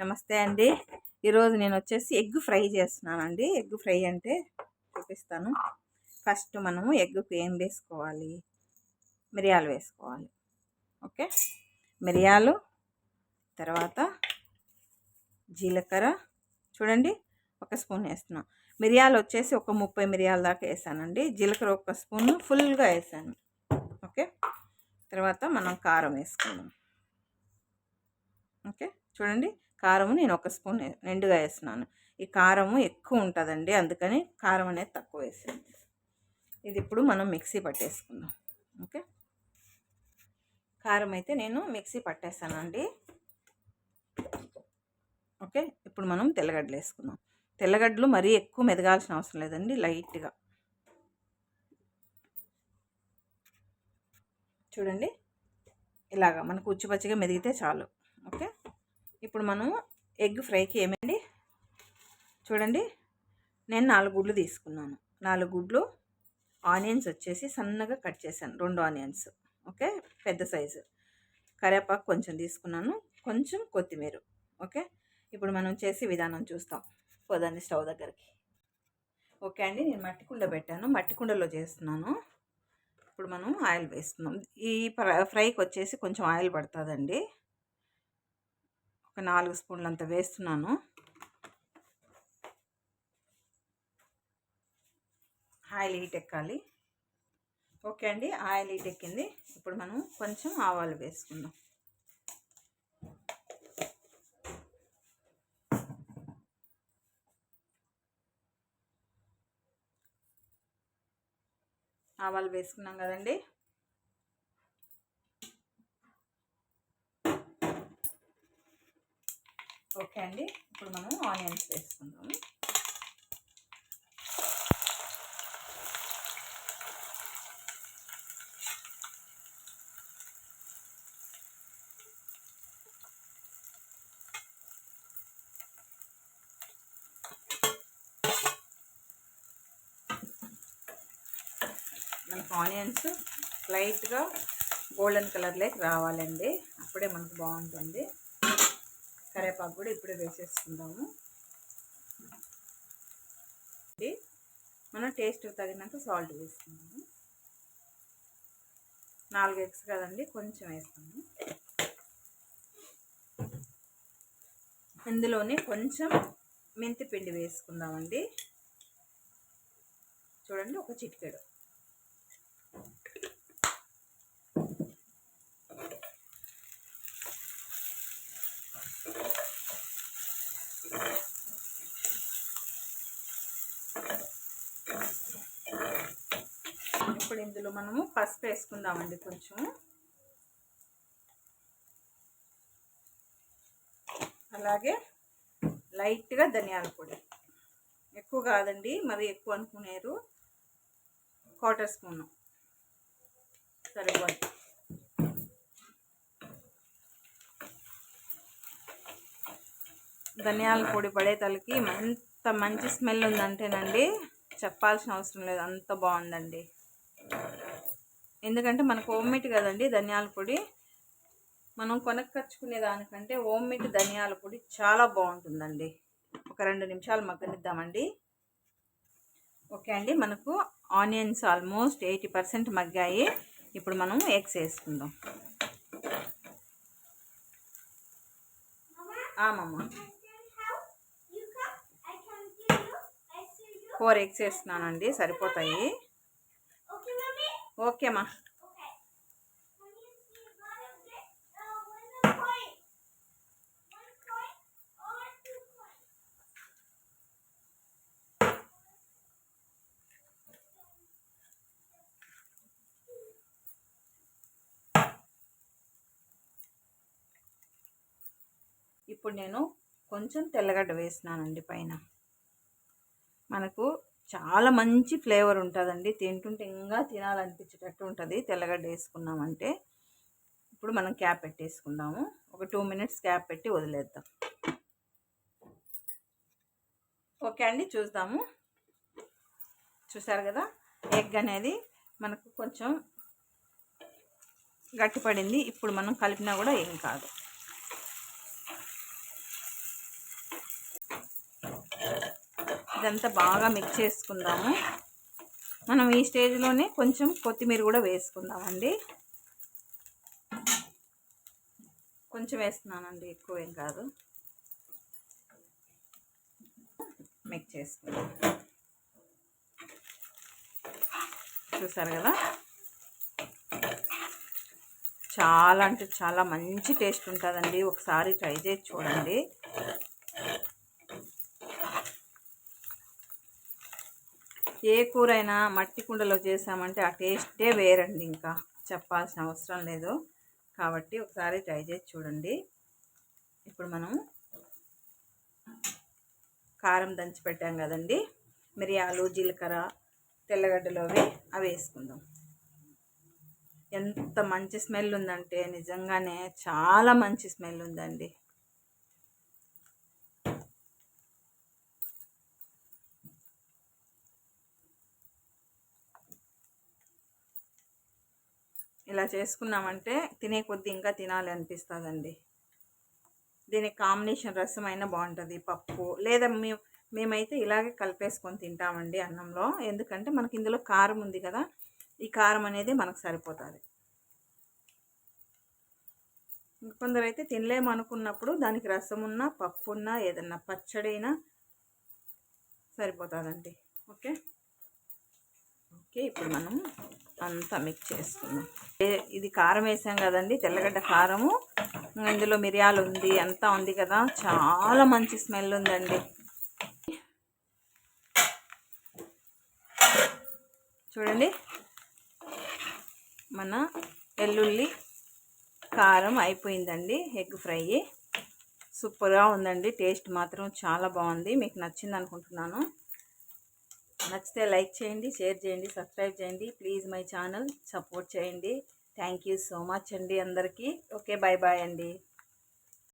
నమస్తే అండి. ఈరోజు నేను వచ్చేసి ఎగ్ ఫ్రై చేస్తున్నానండి. ఎగ్ ఫ్రై అంటే చూపిస్తాను. ఫస్ట్ మనము ఎగ్కు ఏం వేసుకోవాలి? మిరియాలు వేసుకోవాలి. ఓకే? మిరియాలు తర్వాత జీలకర్ర. చూడండి ఒక స్పూన్ వేస్తున్నాం. మిరియాలు వచ్చేసి ఒక ముప్పై మిరియాల దాకా వేసానండి. జీలకర్ర ఒక స్పూన్ ఫుల్గా వేసాను. ఓకే? తర్వాత మనం కారం వేసుకుందాం. ఓకే? చూడండి కారము నేను ఒక స్పూన్ నిండుగా వేస్తున్నాను. ఈ కారము ఎక్కువ ఉంటుందండి అందుకని కారం అనేది తక్కువ వేసింది ఇది ఇప్పుడు మనం మిక్సీ పట్టేసుకుందాం. ఓకే? కారం అయితే నేను మిక్సీ పట్టేస్తానండి ఓకే? ఇప్పుడు మనం తెల్లగడ్డలు వేసుకుందాం. తెల్లగడ్డలు మరీ ఎక్కువ మెదగాల్సిన అవసరం లేదండి లైట్గా. చూడండి. ఇలాగా మనకు ఉచ్చిపచ్చిగా మెదిగితే చాలు. ఓకే? ఇప్పుడు మనం ఎగ్ ఫ్రైకి ఏమండి? చూడండి. నేను నాలుగు గుడ్లు తీసుకున్నాను. నాలుగు గుడ్లు ఆనియన్స్ వచ్చేసి సన్నగా కట్ చేశాను. రెండు ఆనియన్స్. ఓకే? పెద్ద సైజు. కరివేపాకు కొంచెం తీసుకున్నాను. కొంచెం కొత్తిమీర. ఓకే? ఇప్పుడు మనం చేసే విధానం చూస్తాం. పోదాన్ని స్టవ్ దగ్గరికి. ఓకే అండి. నేను మట్టి కుండ పెట్టాను. మట్టి కుండలో చేస్తున్నాను. ఇప్పుడు మనం ఆయిల్ వేస్తున్నాం. ఈ ఫ్రైకి వచ్చేసి కొంచెం ఆయిల్ పడుతుందండి. ఒక నాలుగు స్పూన్లు అంత వేస్తున్నాను. ఆయిల్ హీట్ ఎక్కాలి. ఓకే అండి ఆయిల్ హీట్ ఎక్కింది. ఇప్పుడు మనం కొంచెం ఆవాలు వేసుకుందాం. ఆవాలు వేసుకున్నాం కదండి ఓకే అండి ఇప్పుడు మనం ఆనియన్స్ వేసుకుందాము. మనకు ఆనియన్స్ లైట్గా గోల్డెన్ కలర్లోకి రావాలండి. అప్పుడే మనకు బాగుంటుంది. కరివేపాకు కూడా ఇప్పుడే వేసేసుకుందాము. మనం టేస్ట్ తగినంత సాల్ట్ వేసుకుందాము. నాలుగు ఎగ్స్ కదండి కొంచెం వేస్తాము. ఇందులోనే కొంచెం మెంతిపిండి వేసుకుందామండి. చూడండి ఒక చిటికెడు. ఇప్పుడు ఇందులో మనము పసుపు వేసుకుందామండి కొంచెం. అలాగే లైట్గా ధనియాల పొడి. ఎక్కువ కాదండి మరి ఎక్కువ అనుకునేరు క్వార్టర్ స్పూన్. సరిపోదు. ధనియాల పొడి పడే తలకి ఎంత మంచి స్మెల్ ఉందంటేనండి చెప్పాల్సిన అవసరం లేదు అంత బాగుందండి. ఎందుకంటే మనకు ఓమ్మేట్ కదండి ధనియాల పొడి. మనం కొనక్కచ్చుకునే దానికంటే ఓమ్మేట్ ధనియాల పొడి చాలా బాగుంటుందండి. ఒక రెండు నిమిషాలు మగ్గనిద్దామండి. ఓకే అండి మనకు ఆనియన్స్ ఆల్మోస్ట్ ఎయిటీ పర్సెంట్ మగ్గాయి. ఇప్పుడు మనం ఎగ్స్ వేసుకుందాం. ఆమమ్మ ఫోర్ ఎగ్స్ వేస్తున్నానండి సరిపోతాయి. ఓకేమ్మా ఇప్పుడు నేను కొంచెం తెల్లగడ్డ వేసినానండి పైన. మనకు చాలా మంచి ఫ్లేవర్ ఉంటుందండి. తింటుంటే ఇంకా తినాలనిపించేటట్టు ఉంటుంది. తెల్లగడ్డ వేసుకున్నామంటే ఇప్పుడు మనం క్యాప్ పెట్టేసుకుందాము. ఒక టూ మినిట్స్ క్యాప్ పెట్టి వదిలేద్దాం. ఓకే అండి చూద్దాము. చూసారు కదా ఎగ్ అనేది మనకు కొంచెం గట్టిపడింది. ఇప్పుడు మనం కలిపినా కూడా ఏం కాదు. ఇదంతా బాగా మిక్స్ చేసుకుందాము. మనం ఈ స్టేజ్లోనే కొంచెం కొత్తిమీర కూడా వేసుకుందామండి. కొంచెం వేస్తున్నానండి ఎక్కువ ఏం కాదు. మిక్స్ చేసుకుందాం. చూసారు కదా? చాలా అంటే చాలా మంచి టేస్ట్ ఉంటుందండి. ఒకసారి ట్రై చేసి చూడండి. ఏ కూర అయినా మట్టి కుండలో చేసామంటే ఆ టేస్టే వేరండి ఇంకా. చెప్పాల్సిన అవసరం లేదు. కాబట్టి ఒకసారి ట్రై చేసి చూడండి. ఇప్పుడు మనం కారం దంచి పెట్టాం కదండి. మిరియాలు జీలకర్ర తెల్లగడ్డలు అవి అవి వేసుకుందాం. ఎంత మంచి స్మెల్ ఉందంటే నిజంగానే చాలా మంచి స్మెల్ ఉందండి. ఇలా చేసుకున్నామంటే తినే కొద్దీ ఇంకా తినాలి అనిపిస్తుందండి. దీనికి కాంబినేషన్ రసం అయినా బాగుంటుంది పప్పు లేదా మేము మేమైతే ఇలాగే కలిపేసుకొని తింటామండి అన్నంలో. ఎందుకంటే మనకి ఇందులో కారం ఉంది కదా ఈ కారం అనేది మనకు సరిపోతుంది. కొందరు అయితే తినలేము అనుకున్నప్పుడు దానికి రసం ఉన్నా పప్పు ఉన్నా ఏదన్నా పచ్చడైనా సరిపోతుందండి. ఓకే? ఓకే ఇప్పుడు మనం అంతా మిక్స్ చేసుకున్నాం. ఇది కారం వేసాం కదండి తెల్లగడ్డ కారము. ఇందులో మిరియాలు ఉంది అంతా ఉంది కదా. చాలా మంచి స్మెల్ ఉందండి. చూడండి. మన వెల్లుల్లి కారం అయిపోయిందండి ఎగ్ ఫ్రై. సూపర్గా ఉందండి టేస్ట్ మాత్రం చాలా బాగుంది. మీకు నచ్చింది అనుకుంటున్నాను నచ్చితే లైక్ చేయండి షేర్ చేయండి సబ్స్క్రైబ్ చేయండి. ప్లీజ్ మై ఛానల్ సపోర్ట్ చేయండి. థ్యాంక్ యూ సో మచ్ అండి అందరికీ. ఓకే బాయ్ బాయ్ అండి.